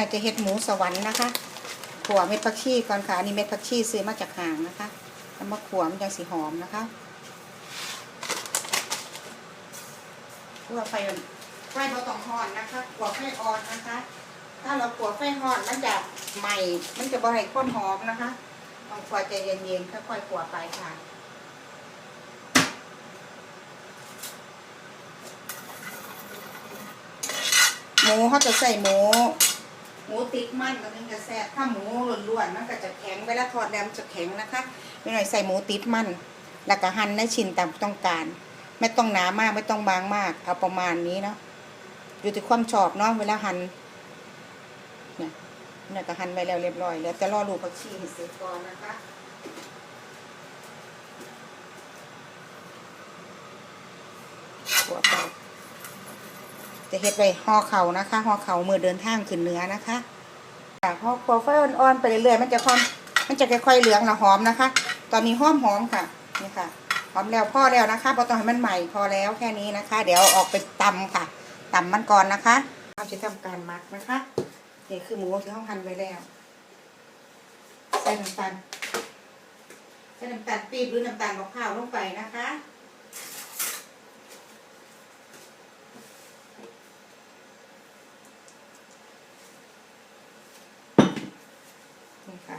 น่าจะเห็ดหมูสวรรค์นะคะขัวเม็ดผักชีก่อนค่ะนนี้เม็ดผักชีซื้อมาจากห่างนะคะแล้วมาขัวมันยังสีหอมนะคะขัวไฟไฟเบาต้องห่อนนะคะขัวไฟอ่อนนะคะ ถ้าเราขัวไฟห่อนมันจะใหม่ มันจะบ่ให้ข้นหอมนะคะต้องขัวใจเย็นๆค่อยๆขัวไปค่ะหมูเขาจะใส่หมู มูติดมันมันจะแซ่บถ้าหมูล้วนๆมันก็จะแข็งเวลาทอดแล้วมันจะแข็งนะคะไม่หน่อยใส่หมูติดมัน แล้วก็หั่นในชิ้นตามต้องการ ไม่ต้องหนามากไม่ต้องบางมาก เอาประมาณนี้เนาะอยู่ที่ความชอบเนาะเวลาหั่นเนี่ยเนี่ยก็หั่นไว้แล้วเรียบร้อยแล้วแต่รอลูกผักชีเสร็จก่อนนะคะหัวไป จะเฮ็ดไว้ห่อเขานะคะห่อเขามือเดินทางขึ้นเนื้อนะคะจากห่อครัวไฟอ่อนๆไปเรื่อยๆมันจะความมันจะค่อยๆเหลืองละหอมนะคะ ตอนนี้หอมหอมค่ะนี่ค่ะหอมแล้วพอแล้วนะคะพราะต้องให้มันใหม่พอแล้วแค่นี้นะคะ เดี๋ยวออกไปตำค่ะตำมันก่อนนะคะเราจะทำการมักนะคะนี่คือหมูที่ห้องหั่นไว้แล้วใส่น้ำตาลใส่น้ำตาลปี๊บหรือน้ำตาลมะพร้าวลงไปนะคะ นี่ค่ะ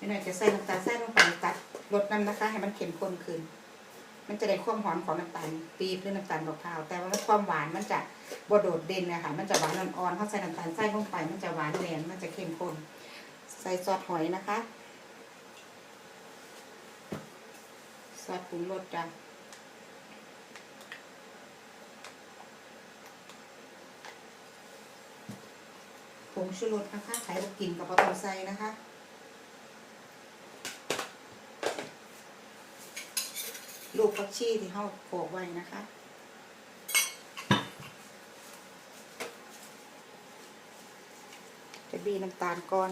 ไม่น่าจะใส่น้ำตาลใส่ลงไปตัดลดน้ำนะคะ ให้มันเข้มข้นขึ้น มันจะได้ความหอมของน้ำตาลปี๊บหรือน้ำตาลมะพร้าวแต่ว่าความหวานมันจะบดโดดเด่นนะคะมันจะหวานอ่อนๆเพราใส่น้ำตาลใส่ลงไป มันจะหวานแหลมมันจะเข้มข้น ใส่ซอสหอยนะคะซอสปรุงรสจ้ะผงชูรสนะคะใครกินกับปลาตองใส่นะคะ ลูกผักชีที่เขาโขลกไว้นะคะจะบีน้ำตาลก่อน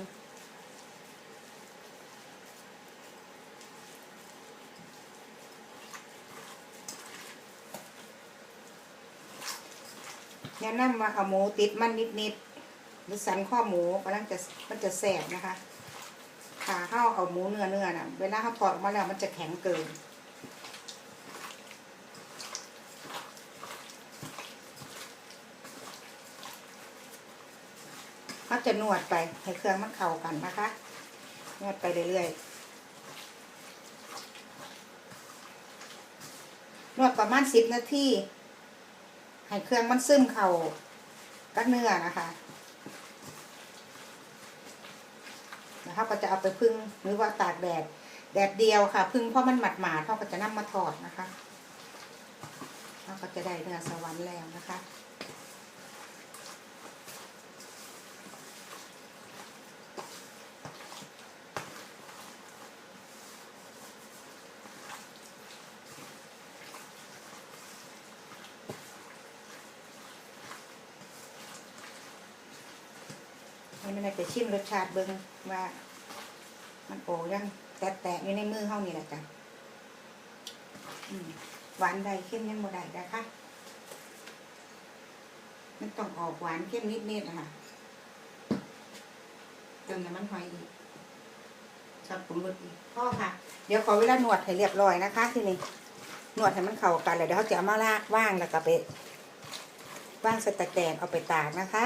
แนะนำว่าเอาหมูติดมันนิดๆหรือสันข้อหมูกำลังจะมันจะแสบนะคะขาเข้าเอาหมูเนื้อเนื้อน่ะเวลาเขาถอดออกมาแล้วมันจะแข็งเกิน เขาจะนวดไปให้เครื่องมันเข้ากันนะคะ นวดไปเรื่อยๆ นวดประมาณสิบนาที ให้เครื่องมันซึมเข้ากับเนื้อนะคะแล้วเขาก็จะเอาไปพึ่งหรือว่าตากแดดแดดเดียวค่ะ พึ่งเพราะมันหมาดหมาดเขาก็จะนำมาทอดนะคะเขาก็จะได้เนื้อสวรรค์แล้วนะคะ มันได้ไปชิมรสชาติเบิ่งว่า มันโอยังแตะๆอยู่ในมือเฮานี่แหละจ้ะหวานได้เข้มยังบ่ได้นะคะมันต้องออกหวานเข้มนิดๆนะคะเติมน้ำมันหอยอีกชอบปรุงรสอีกพ่อค่ะ เดี๋ยวขอเวลาหนวดให้เรียบร้อยนะคะทีนี้หนวดให้มันเข้ากันแล้วเดี๋ยวเขาจะเอามาลากว่างแล้วก็ไปว่างใส่ตแกรงเอาไปตากนะคะ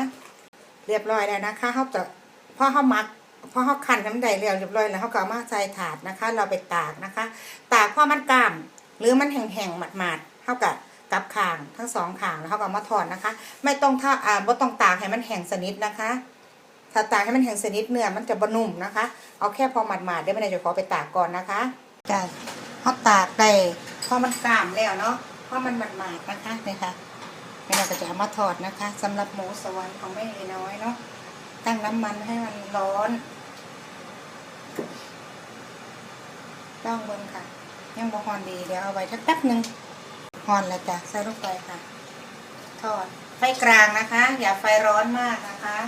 เรียบร้อยแล้วนะคะเขาจะพอเขามักพอเขาคั้นน้ำใดเรียบเรียบร้อยแล้วเขาก็เอามาใส่ถาดนะคะ เราไปตากนะคะ ตากพอมันกล้าม หรือมันแห้งๆหมาดๆเท่ากับกับข่างทั้งสองข่างแล้วเขาก็ามาทอดนะคะ ไม่ต้องท่าอ่าบ่ต้องตากให้มันแห้งสนิทนะคะถ้าตากให้มันแห้งสนิทเนื้อมันจะบนุ่มนะคะ เอาแค่พอหมาดๆได้ไม่ได้จะขอไปตากก่อนนะคะจ้ะเขาตากได้พอมันกล้ามแล้วเนาะพอมันหมาดๆนะคะนี่ค่ะ ไม่เราก็จะเอามาทอดนะคะสำหรับหมูสวรรค์ของแม่เอน้อยเนาะตั้งน้ำมันให้มันร้อนลองเบิ่งค่ะ ยังบ่ฮอนดีเดี๋ยวเอาไว้ทักแป๊บหนึ่งฮอนแล้วจ้ะใส่ลงไปค่ะ ทอดไฟกลางนะคะ อย่าไฟร้อนมากนะคะ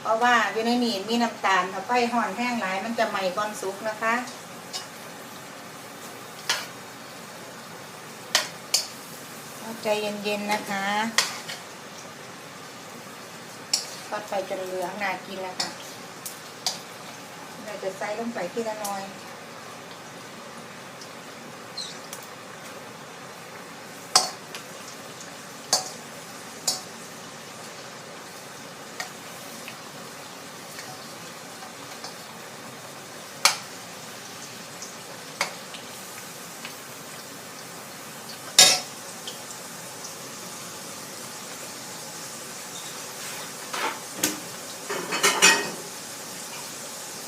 เพราะว่าอยู่ในนี่มีน้ำตาลถ้าไฟห่อนแห้งหลายมันจะไหม้ก่อนสุกนะคะเอา ใจเย็นๆนะคะทอดไปจนเหลืองน่ากินแล้วค่ะ เราจะใส่ลงไปทีละน้อย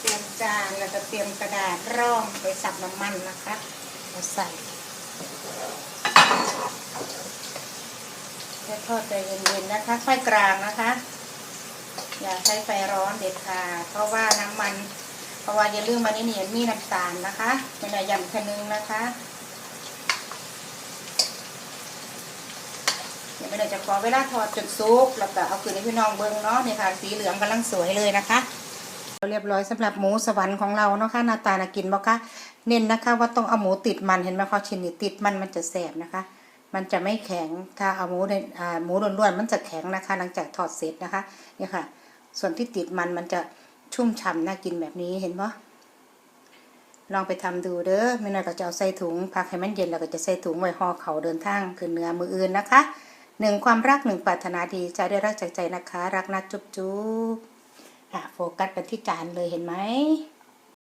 รียมจานแล้วก็เตรียมกระดาษร่องไปสับน้ำมันนะคะมาใส่แล้ทอดใจเย็นๆนะคะ ไฟกลางนะคะ อย่าใช้ไฟร้อนเด็ดขาดเพราะว่าน้ำมัน เพราะว่าอย่าลืมมันนี่เนี่ยมีน้ำตาลนะคะเป็นอะไรยำคะนึงนะคะเดี๋ยวไม่ได้จะขอเวลาทอดจนสุกแล้วก็เอาคืนให้พี่น้องเบิ้งเนาะเนี่ยค่ะสีเหลืองกำลังสวยเลยนะคะ เรียบร้อยสำหรับหมูสวรรค์ของเราเนาะค่ะหน้าตาน่ากินบ่คะเน้นนะคะ ว่าต้องเอาหมูติดมันเห็นไหมคะชิ้นนี้ติดมันมันจะแสบนะคะ มันจะไม่แข็งถ้าเอาหมูในอ่าหมูล้วนๆมันจะแข็งนะคะ หลังจากทอดเสร็จนะคะเนี่ยค่ะ ส่วนที่ติดมันมันจะชุ่มฉ่ำน่ากินแบบนี้เห็นปะลองไปทำดูเด้อไม่น้อยก็จะเอาใส่ถุงพักให้มันเย็นแล้วก็จะใส่ถุงไว้ห่อเขาเดินทางขึ้นเนื้อมืออื่นนะคะหนึ่งความรักหนึ่งปรารถนาดีจะได้รักจากใจนะคะ รักนะจุ๊บจุ๊บ โฟกัสไปที่จานเลยเห็นไหม